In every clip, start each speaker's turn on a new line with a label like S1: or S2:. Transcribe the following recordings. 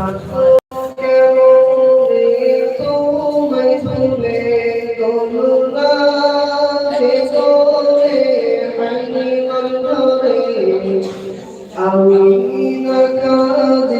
S1: I'm not going to be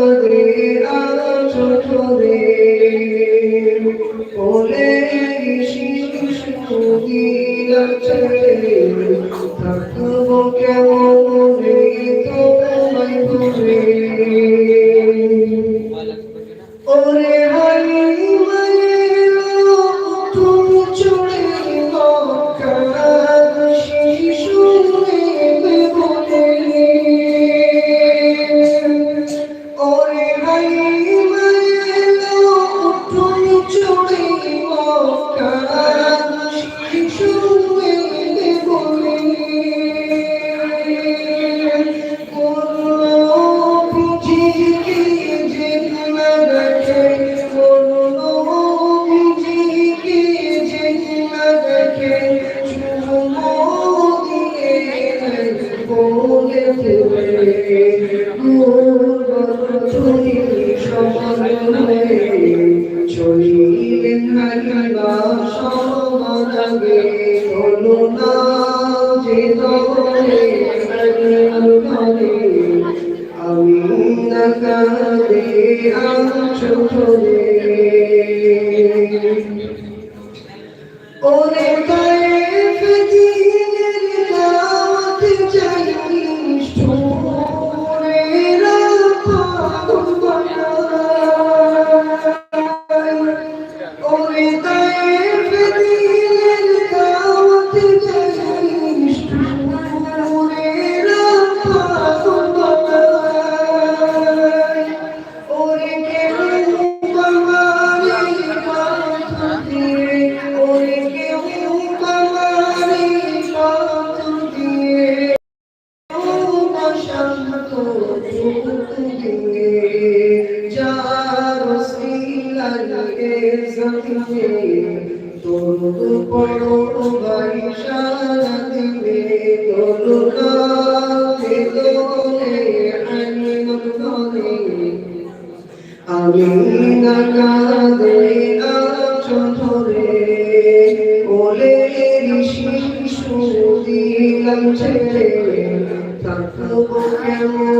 S1: কেমন চলিলেন হারিবা সমাগে হলো না যে আমি না কাঁদে আছো ধরে ওরে গায়ে জমিয়ে তোর পড়ো সারা দিবে তোর আমি না কাঁদে আছো ধরে কোলে শিশু দিলাম ছেড়ে থাকব কেমন